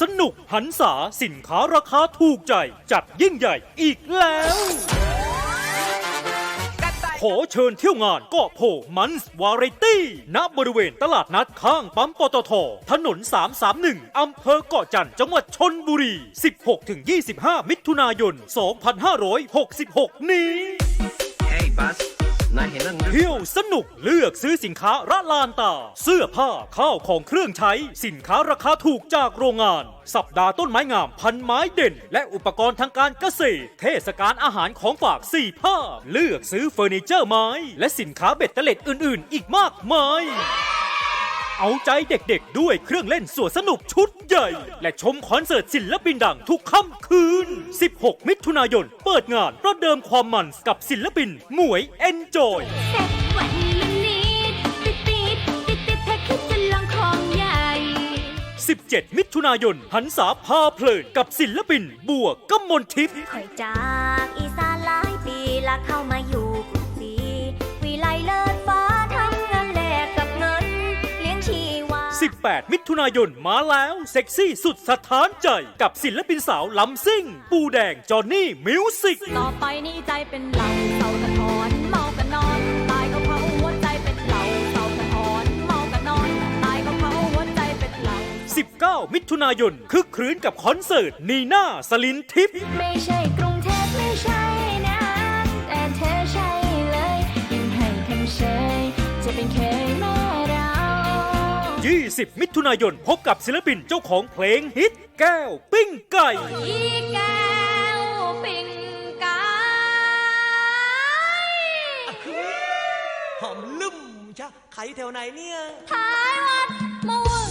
สนุกหันษาสินค้าราคาถูกใจ จัดยิ่งใหญ่อีกแล้ว ขอเชิญเที่ยวงานเกาะโพมันส์วาไรตี้ณบริเวณตลาดนัดข้างปั๊มปตท ถนน 331 อำเภอเกาะจันทร์จังหวัดชนบุรี 16-25 มิถุนายน 2566 นี้ Hey, Buzz. นายเห็นนั่นเที่ยวสนุกเลือกซื้อสินค้าระลานตา เสื้อผ้าข้าวของเครื่องใช้ สินค้าราคาถูกจากโรงงาน สัปดาห์ต้นไม้งามพันไม้เด่น และอุปกรณ์ทางการเกษตร เทศกาลอาหารของฝากสี่ภาคเลือกซื้อเฟอร์นิเจอร์ไม้ และสินค้าเบ็ดเตล็ดอื่น ๆ อีกมากมายเอาใจเด็กๆ ด้วยเครื่องเล่นสวนสนุกชุดใหญ่ และชมคอนเสิร์ตศิลปินดังทุกค่ำคืน 16 มิถุนายน ปิดงานประเดิมความมันกับศิลปิน หมวยเอนจอยเสร็จวันนี้ติดติดติดติดแท็กคิดจะลองของใหญ่17 มิถุนายน หันษาพาเพลินกับศิลปิน บัวกำมลทิพย์คอยจากอีสานหลายปีละเข้ามาอยู่ 28 มิถุนายนมาแล้ว เซ็กซี่สุดสะท้านใจ กับศิลปินสาวล้ำซิ่ง ปูแดงจอนนี่มิวสิก ต่อไปนี้ใจเป็นเหล่าเสาสะท้อนเมากันนอน ตายก็เพราะหัวใจเป็นเหล่าเสาสะท้อนเมากันนอน ตายก็เพราะหัวใจเป็นเหล่า19 มิถุนายนคึกครื้นกับคอนเสิร์ตนีน่าสลินทิพย์ไม่ใช่กรุงเทพไม่ใช่นะแต่เธอใช่เลยยังให้ทำเชยจะเป็นเคย 20 มิถุนายน พบกับศิลปินเจ้าของเพลงฮิตแก้วปิ้งไก่ อีแก้วปิ่งกาย หอมลุ่มชะใครแถวไหนเนี่ย ท้ายวัดมุ่ง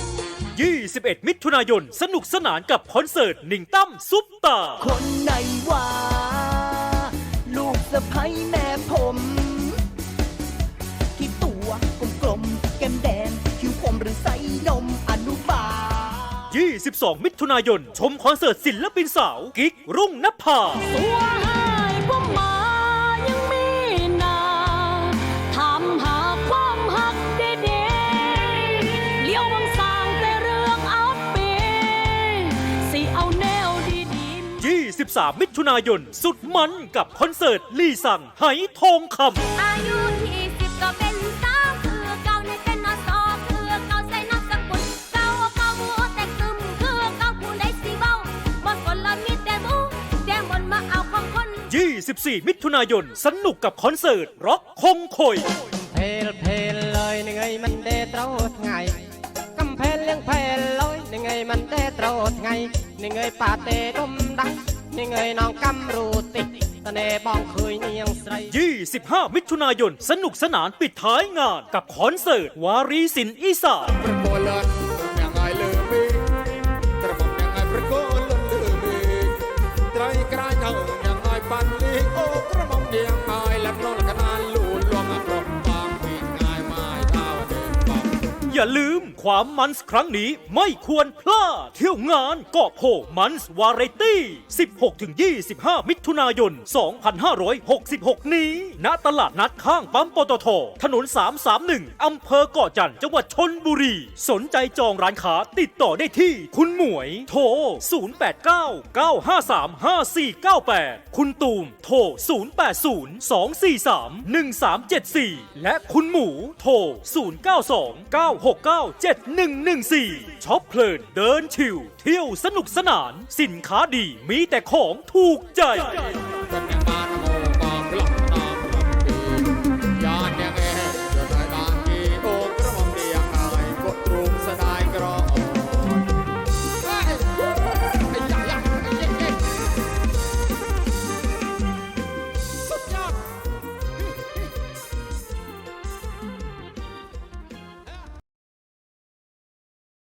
21 มิถุนายน สนุกสนานกับคอนเสิร์ตหนิงตั้มซุปตา คนไหนว่า 22 มิถุนายน ชมคอนเสิร์ตศิลปินสาว กิ๊กรุ่งนภา ตัวหายพวกมายังมีนาทำหาความหักเด็ๆเลี้ยววังสร้างแต่เรื่องอัปเปสิเอาแนวดีๆ23 มิถุนายน สุดมันกับคอนเสิร์ตลีสั่งไหทองคำอายุ 24มิถุนายน สนุกกับคอนเสิร์ตร็อกคงคอยเพลเพลเลยยังไงมันได้เตราไงกำเพลเลี้ยงเพลเลยยังไงมันได้เตราไงยังไงป่าเตดมดังยังไงน้องกำรูติตะเนบองเคยเนียงใส25 มิถุนายน สนุกสนานปิดท้ายงานกับคอนเสิร์ตวารีสินอีสาน อย่าลืม ความมันส์ครั้งนี้ไม่ควรพลาด เที่ยวงานเกาะโพมันส์วาไรตี้ 16-25 มิถุนายน 2566 นี้ ณ ตลาดนัดข้างปั๊มปตท ถนน 331 อำเภอเกาะจันทร์จังหวัดชนบุรี สนใจจองร้านค้าติดต่อได้ที่คุณหมวย โทร 089-953-5498 คุณตูม โทร 080-243-1374 และคุณหมู โทร 092969 77114ช็อปเพลินเดินชิว เที่ยวสนุกสนาน สินค้าดีมีแต่ของถูกใจ